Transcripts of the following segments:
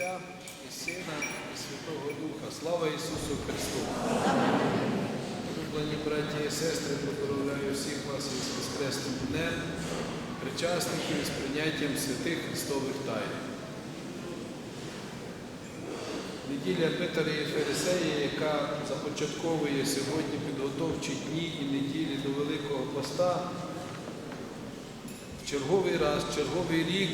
Отця і Сина, і Святого Духа. Слава Ісусу Христу! Улюблені браті і сестри, поздоровляю всіх вас із Воскресним днем, причасників із прийняттям святих Христових тайн. Неділя Петера і Фарисея, яка започатковує сьогодні підготовчі дні і неділі до Великого Поста, в черговий раз, черговий рік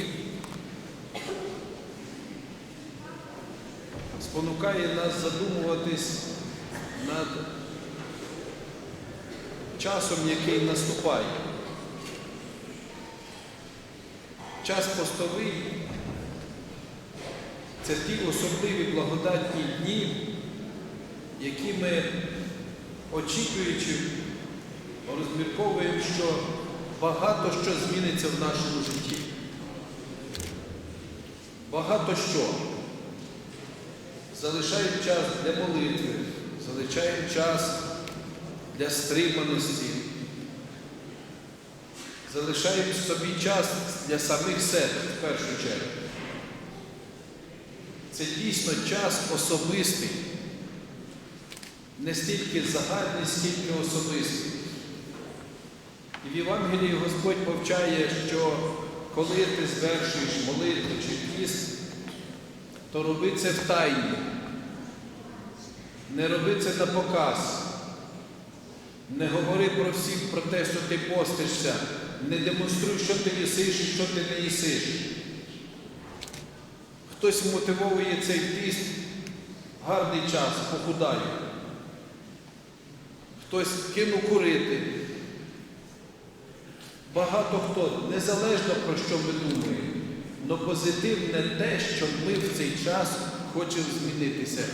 спонукає нас задумуватись над часом, який наступає. Час постовий це ті особливі благодатні дні, які ми, очікуючи, розмірковуємо, що багато що зміниться в нашому житті. Багато що. Залишаємо час для молитви, залишаємо час для стриманості, залишаємо собі час для самих себе в першу чергу. Це дійсно час особистий, не стільки загальний, стільки особистий. І в Євангелії Господь повчає, що коли ти звершуєш молитву чи піст, то роби це в тайні. Не роби це на показ. Не говори про всіх про те, що ти постишся. Не демонструй, що ти їсиш і що ти не їсиш. Хтось мотивовує цей піст гарний час, похудаю. Хтось кинув курити. Багато хто, незалежно про що ми думаємо, але позитивне те, що ми в цей час хочемо змінитися.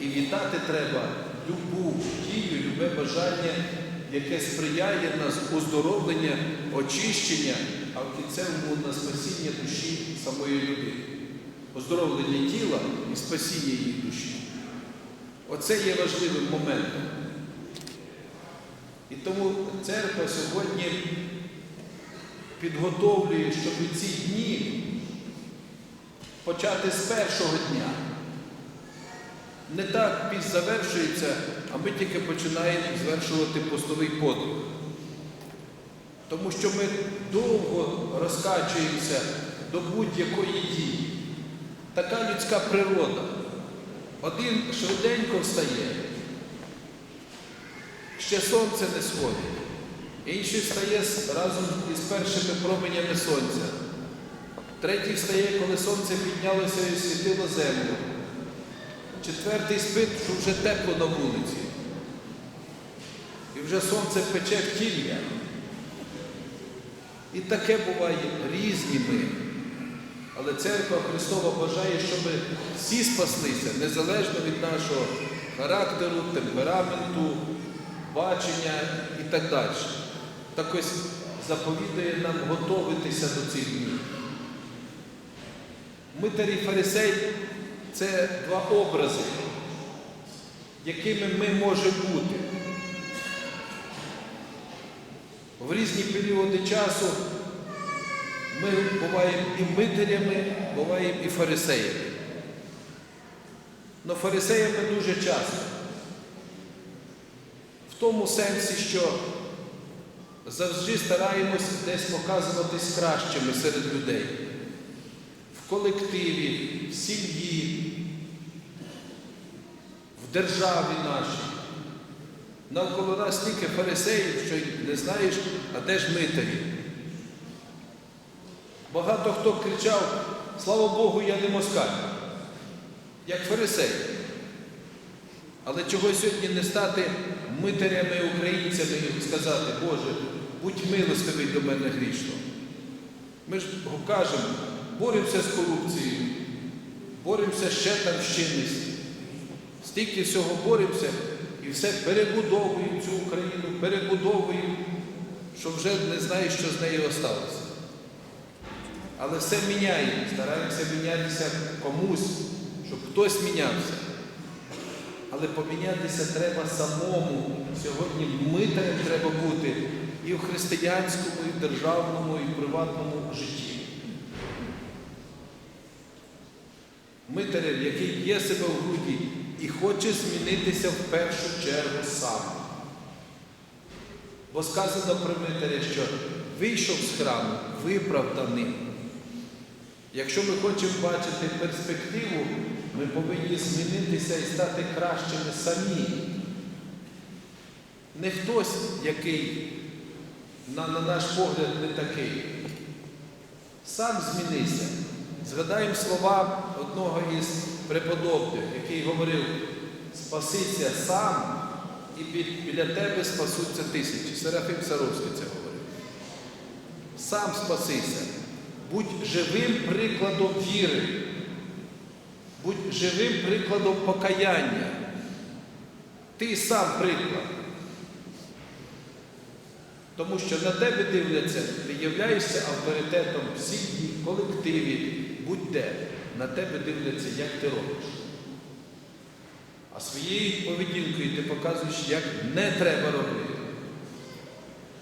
І вітати треба любу дію, любе бажання, яке сприяє нас оздоровлення, очищення, а в кінцевому на спасіння душі самої людини. Оздоровлення тіла і спасіння її душі. Оце є важливим моментом. І тому церква сьогодні підготовлює, щоб ці дні почати з першого дня. Не так піс завершується, а ми тільки починаємо звершувати постовий подвиг. Тому що ми довго розкачуємося до будь-якої дії. Така людська природа. Один швиденько встає, ще сонце не сходить. Інший встає разом із першими променями сонця. Третій встає, коли сонце піднялося і світило землю. Четвертий спить, що вже тепло на вулиці. І вже сонце пече в тілля. І таке буває різні ми. Але церква Христова бажає, щоб всі спаслися, незалежно від нашого характеру, темпераменту, бачення і так далі. Так ось заповідає нам готуватися до цих днів. Митар і фарисей це два образи, якими ми можемо бути. В різні періоди часу ми буваємо і митарями, буваємо і фарисеями. Но фарисеями дуже часто. В тому сенсі, що завжди стараємось десь показуватись кращими серед людей. Колективі, в сім'ї, в державі нашій. Навколо нас стільки фарисеїв, що не знаєш, а де ж митарі. Багато хто кричав, слава Богу, я не москаль, як фарисей. Але чого сьогодні не стати митарями, українцями і сказати, Боже, будь милостивий до мене грішно. Ми ж кажемо, боремося з корупцією, боремося ще там з чинністю. Стільки всього боремося і все перебудовуємо цю Україну, перебудовуємо, що вже не знаєш, що з нею осталося. Але все міняємо, стараємося мінятися комусь, щоб хтось мінявся. Але помінятися треба самому. Сьогодні митарем треба бути і в християнському, і в державному, і в приватному житті. Митарем, який б'є себе в груді і хоче змінитися в першу чергу сам. Бо сказано про митаря, що вийшов з храму виправданим. Якщо ми хочемо бачити перспективу, ми повинні змінитися і стати кращими самі. Не хтось, який, на, на наш погляд, не такий. Сам змінися. Згадаємо слова одного із преподобних, який говорив: спасися сам, і біля тебе спасуться тисячі. Серафим Саровський це говорив. Сам спасися. Будь живим прикладом віри. Будь живим прикладом покаяння. Ти сам приклад. Тому що на тебе дивляться, ти являєшся авторитетом в сім'ї, колективі, будь-де. На тебе дивляться, як ти робиш. А своєю поведінкою ти показуєш, як не треба робити.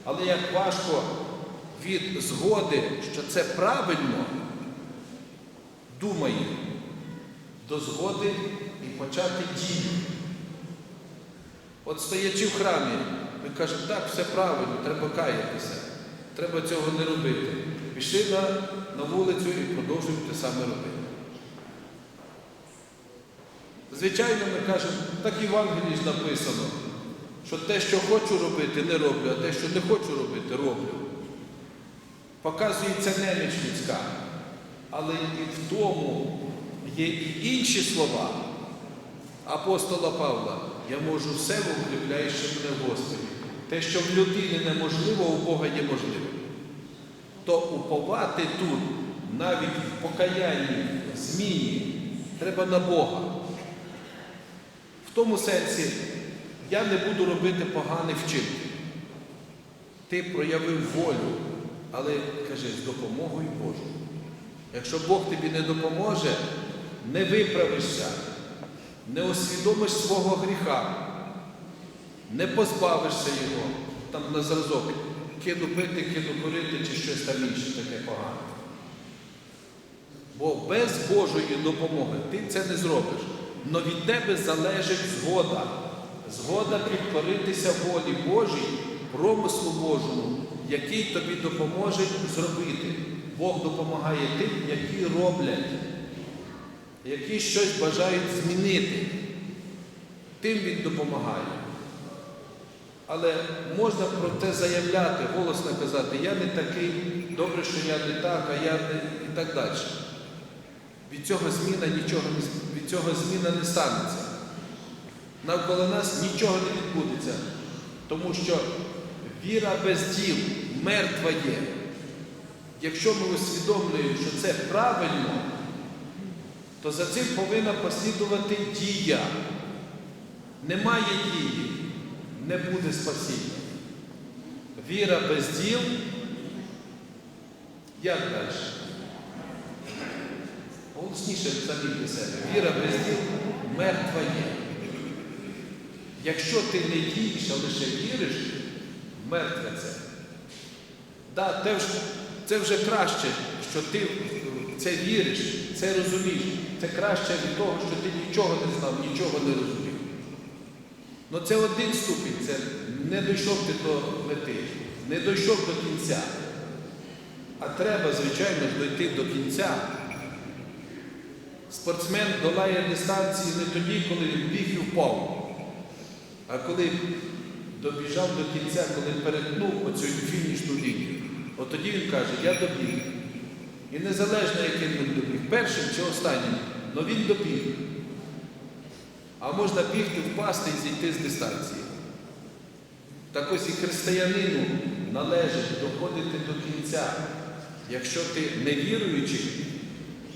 Але як важко від згоди, що це правильно, думає, до згоди і почати дію. От стоячи в храмі, ми кажемо, так, все правильно, треба каятися, треба цього не робити. Пішли на, на вулицю і продовжуємо те саме робити. Звичайно, ми кажемо, так і в Євангелії ж написано, що те, що хочу робити, не роблю, а те, що не хочу робити, роблю. Показується неміч людська. Але і в тому є і інші слова апостола Павла. Я можу все укріпляючи мене в Господі. Те, що в людині неможливо, у Бога є можливо. То уповати тут, навіть в покаянні, в зміні, треба на Бога. В тому сенсі, я не буду робити поганих вчинків. Ти проявив волю, але кажи, з допомогою Божою. Якщо Бог тобі не допоможе, не виправишся, не усвідомиш свого гріха, не позбавишся його, там на зразок, кину пити, кину курити чи щось там інше таке погане. Бо без Божої допомоги ти це не зробиш. Но від тебе залежить згода. Згода підкоритися волі Божій, промислу Божому, який тобі допоможе зробити. Бог допомагає тим, які роблять, які щось бажають змінити. Тим він допомагає. Але можна про це заявляти, голосно казати, я не такий, добре, що я не так, а я не і так далі. Від цього зміна нічого від цього зміна не станеться. Навколо нас нічого не відбудеться, тому що віра без діл мертва є. Якщо ми усвідомлюємо, що це правильно, то за цим повинна послідувати дія. Немає дії, не буде спасіння. Віра без діл. Як далі? Голосніше самі для себе. Віра без діл мертва є. Якщо ти не дієш, а лише віриш, мертве це. Да, те вже- це вже краще, що ти це віриш, це розумієш. Це краще від того, що ти нічого не знав, нічого не розумів. Ну це один ступінь, це не дійшов ти до мети, не дійшов до кінця. А треба, звичайно, дойти до кінця. Спортсмен долає дистанції не тоді, коли він біг і впав, а коли добіжав до кінця, коли перетнув оцю фінішну лінію. От тоді він каже, я добіг. І незалежно, яким він добіг, першим чи останнім, але він добіг. А можна бігти, впасти і зійти з дистанції. Так ось і християнину належить доходити до кінця. Якщо ти не віруючий,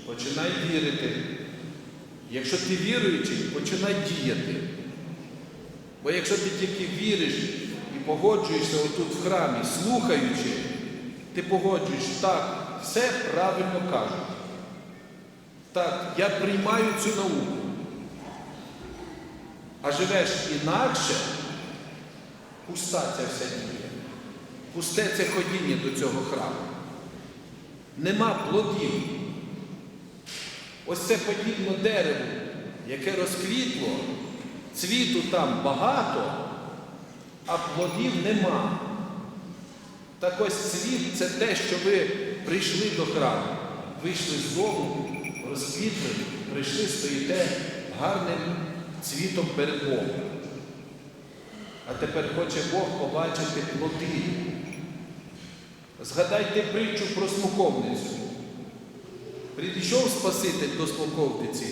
починай вірити. Якщо ти віруючий, починай діяти. Бо якщо ти тільки віриш і погоджуєшся отут в храмі, слухаючи, ти погоджуєш, так, все правильно кажуть. Так, я приймаю цю науку. А живеш інакше, пуста ця вся дія. Пусте це ходіння до цього храму. Нема плодів. Ось це подібно дереву, яке розквітло, цвіту там багато, а плодів нема. Так ось цвіт це те, що ви прийшли до храму, вийшли з дому, розквітли, прийшли, стоїте гарним цвітом перед Богом. А тепер хоче Бог побачити плоди. Згадайте притчу про смоковницю. Прийшов Спаситель до смоковниці,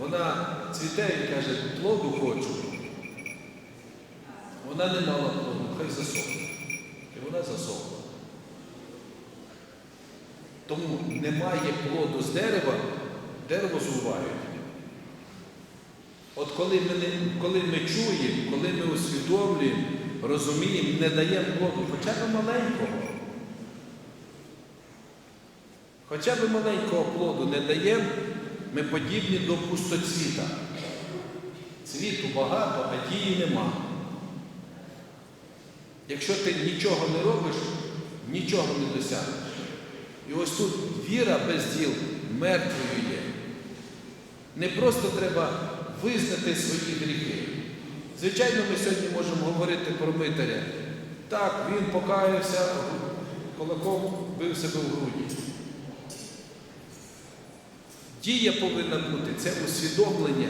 вона цвіте і каже, плоду хочу. Вона не мала плоду, хай засохне. І вона засохла. Тому немає плоду з дерева, дерево зрубають. От коли ми, коли ми чуємо, коли ми усвідомлюємо, розуміємо, не даємо плоду, хоча б маленького. Хоча б маленького плоду не даємо, ми подібні до пустоцвіта. Цвіту багато, а дії нема. Якщо ти нічого не робиш, нічого не досягнеш. І ось тут віра без діл мертвою є. Не просто треба визнати свої гріхи. Звичайно, ми сьогодні можемо говорити про митаря. Так, він покаявся, кулаком бив себе в груді. Дія повинна бути, це усвідомлення,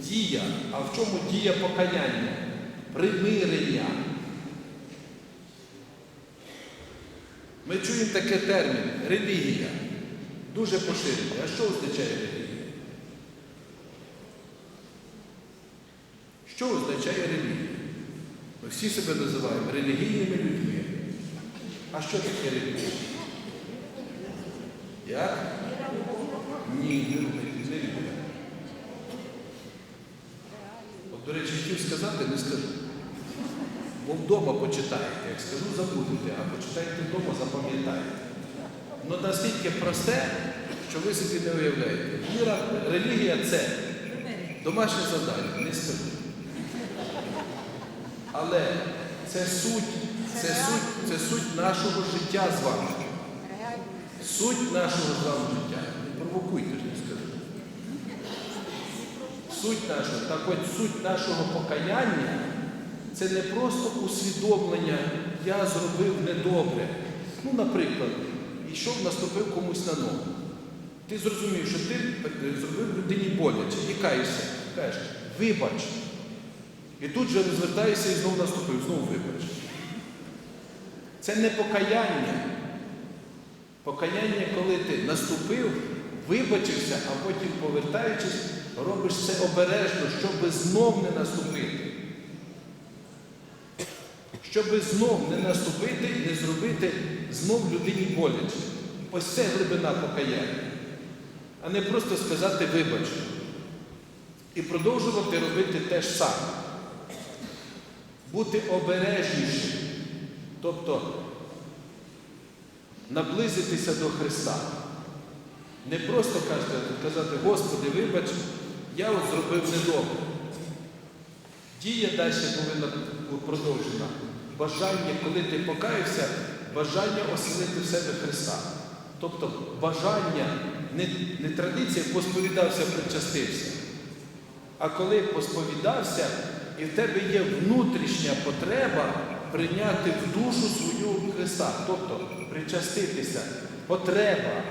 дія. А в чому дія покаяння? Примирення. Ми чуємо такий термін релігія. Дуже поширений. А що означає релігія? Що означає релігія? Ми всі себе називаємо релігійними людьми. А що таке релігія? Як? Ні, не релігія. От, до речі, хотів сказати, не скажу. Бо вдома почитаєте. Як скажу, забудете, а почитайте вдома, запам'ятаєте. Ну настільки просте, що ви собі не уявляєте. Віра, релігія це домашнє завдання, не скажу. Але це суть, це суть, це суть нашого життя з вами. Суть нашого з вами життя. Не провокуйте ж, не скажу. Суть нашого, так от суть нашого покаяння це не просто усвідомлення, я зробив недобре. Ну, наприклад, йшов, наступив комусь на ногу. Ти зрозумів, що ти е, зробив людині боляче і каєшся. Кажеш, вибач. І тут же розвертаєшся і знову наступив, знову вибач. Це не покаяння. Покаяння, коли ти наступив, вибачився, а потім, повертаючись, робиш це обережно, щоб знов не наступити. Щоб знов не наступити і не зробити знов людині боляче. Ось це глибина покаяння. А не просто сказати вибач. І продовжувати робити те ж саме. Бути обережнішим. Тобто наблизитися до Христа. Не просто казати, Господи, вибач, я от зробив недобре. Дія далі повинна бути продовжена. Бажання, коли ти покаявся, бажання оселити в себе Христа. Тобто бажання, не, не традиція, посповідався, причастився. А коли посповідався, і в тебе є внутрішня потреба прийняти в душу свою Христа, тобто причаститися. Потреба,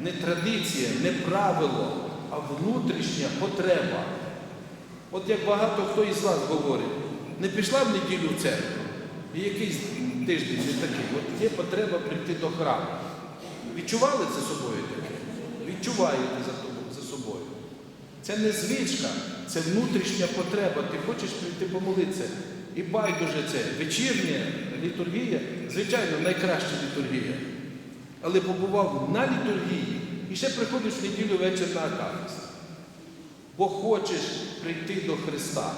не традиція, не правило, а внутрішня потреба. От як багато хто із вас говорить, не пішла в неділю в церкву, і якийсь тиждень не такий, от є потреба прийти до храму. Відчували за собою таке? Відчуваєте за, тобою- за собою. Це не звичка, це внутрішня потреба. Ти хочеш прийти помолитися. І байдуже це вечірня літургія, звичайно, найкраща літургія. Але побував на літургії і ще приходиш в неділю вечір на акафіст. Бо хочеш прийти до Христа,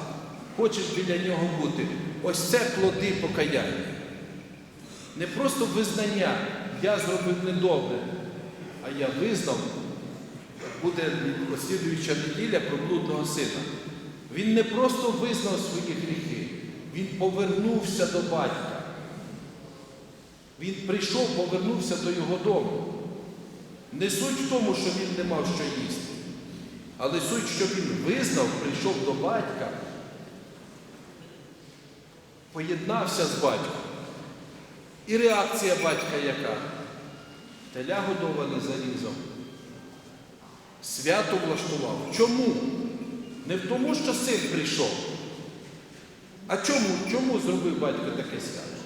хочеш біля нього бути. Ось це плоди покаяння. Не просто визнання, я зробив недобре, а я визнав, буде слідуюча неділя про блудного сина. Він не просто визнав свої гріхи, він повернувся до батька. Він прийшов, повернувся до його дому. Не суть в тому, що він не мав що їсти. Але суть, що він визнав, прийшов до батька, поєднався з батьком. І реакція батька яка? Теля годоване зарізав. Свято влаштував. Чому? Не в тому, що син прийшов. А чому? Чому зробив батько таке свято?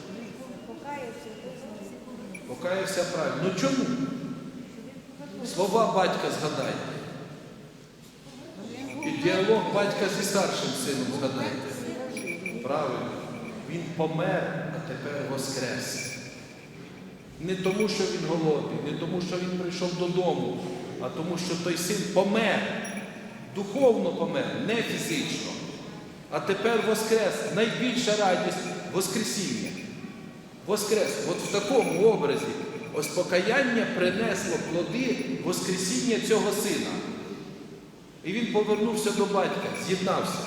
Покаявся. Правильно. Ну чому? Слова батька згадайте. І діалог батька зі старшим сином згадайте. Правильно. Він помер, а тепер воскрес. Не тому, що він голодний, не тому, що він прийшов додому, а тому, що той син помер. Духовно помер, не фізично. А тепер воскрес. Найбільша радість Воскресіння. Воскрес. От в такому образі ось покаяння принесло плоди Воскресіння цього сина. І він повернувся до батька, з'єднався.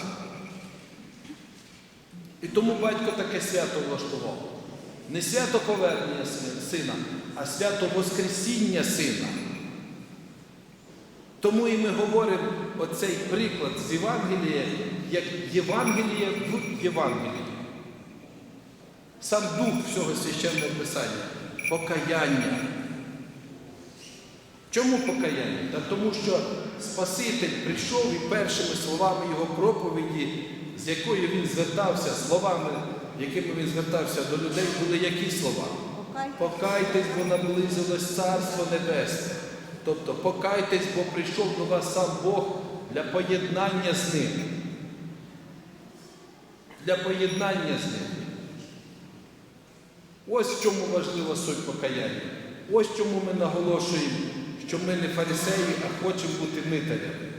І тому батько таке свято влаштував. Не свято повернення сина, а свято Воскресіння сина. Тому і ми говоримо оцей приклад з Євангелія, як Євангеліє в Євангелії. Сам дух всього священного писання покаяння. Чому покаяння? Та тому що Спаситель прийшов і першими словами його проповіді, з якою він звертався, словами, якими він звертався до людей, були які слова? Покайтесь. Покайтесь, бо наблизилось Царство Небесне. Тобто покайтесь, бо прийшов до вас сам Бог для поєднання з ним. Для поєднання з ним. Ось в чому важлива суть покаяння. Ось чому ми наголошуємо, що ми не фарисеї, а хочемо бути митарями.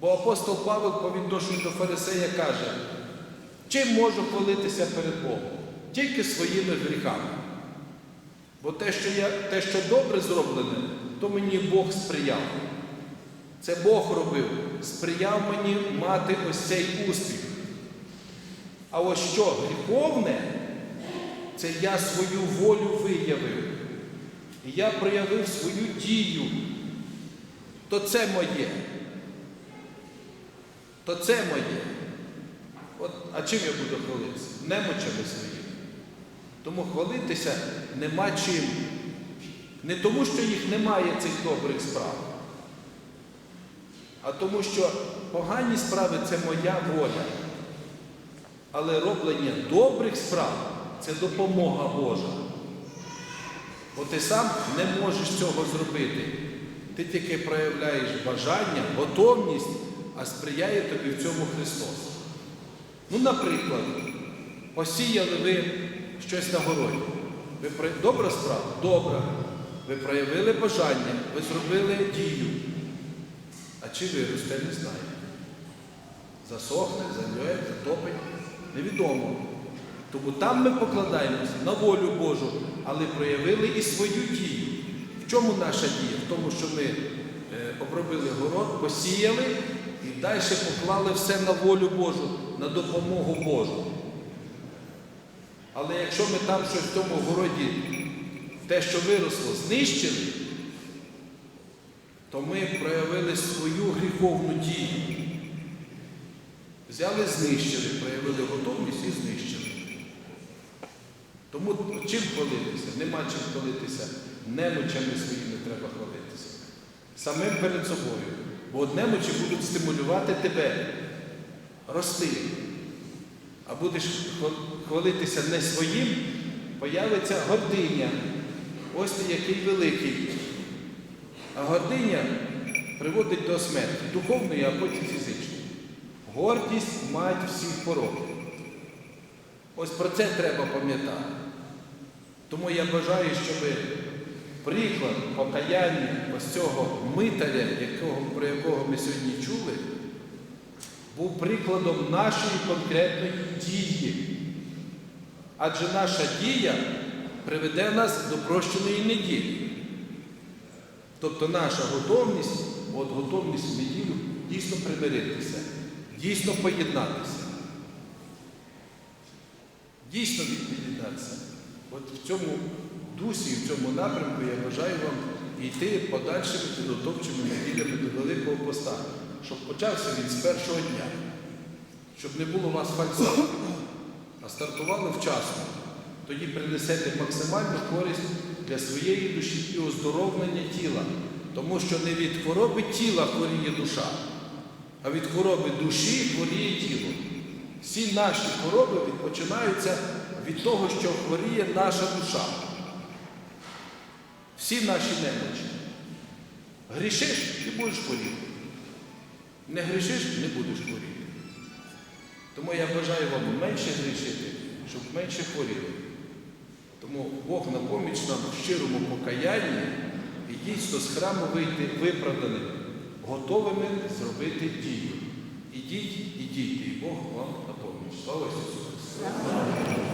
Бо апостол Павел по відношенню до фарисея каже, чим можу хвалитися перед Богом? Тільки своїми гріхами. Бо те, що, я, те, що добре зроблене, то мені Бог сприяв. Це Бог робив, сприяв мені мати ось цей успіх. А ось що гріховне, це я свою волю виявив. І я проявив свою дію. То це моє. То це моє. От, а чим я буду хвалитися? Немочами своїми. Тому хвалитися нема чим. Не тому, що їх немає цих добрих справ, а тому, що погані справи це моя воля. Але роблення добрих справ це допомога Божа. Бо ти сам не можеш цього зробити. Ти тільки проявляєш бажання, готовність, а сприяє тобі в цьому Христос. Ну, наприклад, посіяли ви щось на городі. Ви про- Добра справа? Добра. Ви проявили бажання, ви зробили дію. А чи виросте, не знаю. Засохне, замлює, затопить. Невідомо. Тому там ми покладаємося на волю Божу, але проявили і свою дію. В чому наша дія? В тому, що ми е, обробили город, посіяли і далі поклали все на волю Божу, на допомогу Божу. Але якщо ми там щось в тому городі, те, що виросло, знищили, то ми проявили свою гріховну дію. Взяли, знищили, проявили готовність і знищили. Тому чим хвалитися? Нема чим хвалитися. Немочами своїми треба хвалитися. Самим перед собою. Бо немочі будуть стимулювати тебе рости. А будеш хвалитися не своїм, появиться гординя. Ось який великий. А гординя приводить до смерті, духовної, а потім фізичної. Гордість мать всіх пороків. Ось про це треба пам'ятати. Тому я бажаю, щоб приклад покаяння ось цього митаря, якого, про якого ми сьогодні чули, був прикладом нашої конкретної дії. Адже наша дія приведе нас до прощеної неділі. Тобто наша готовність, от готовність в неділю дійсно примиритися, дійсно поєднатися. Дійсно від'єднатися. От в цьому дусі, в цьому напрямку я бажаю вам йти подальшими підготовчими неділями до Великого Поста, щоб почався він з першого дня, щоб не було у вас фальсифікацій, а стартували вчасно. Тоді принесете максимальну користь для своєї душі і оздоровлення тіла. Тому що не від хвороби тіла хворіє душа, а від хвороби душі хворіє тіло. Всі наші хвороби починаються від того, що хворіє наша душа. Всі наші немочі. Грішиш і будеш хворіти. Не грішиш, не будеш хворіти. Тому я бажаю вам менше грішити, щоб менше хворіли. Тому Бог на поміч нам в щирому покаянні і дійсно з храму вийти виправданими, готовими зробити дію. Ідіть, ідіть, і Бог вам на поміч. Слава Ісусу Христу!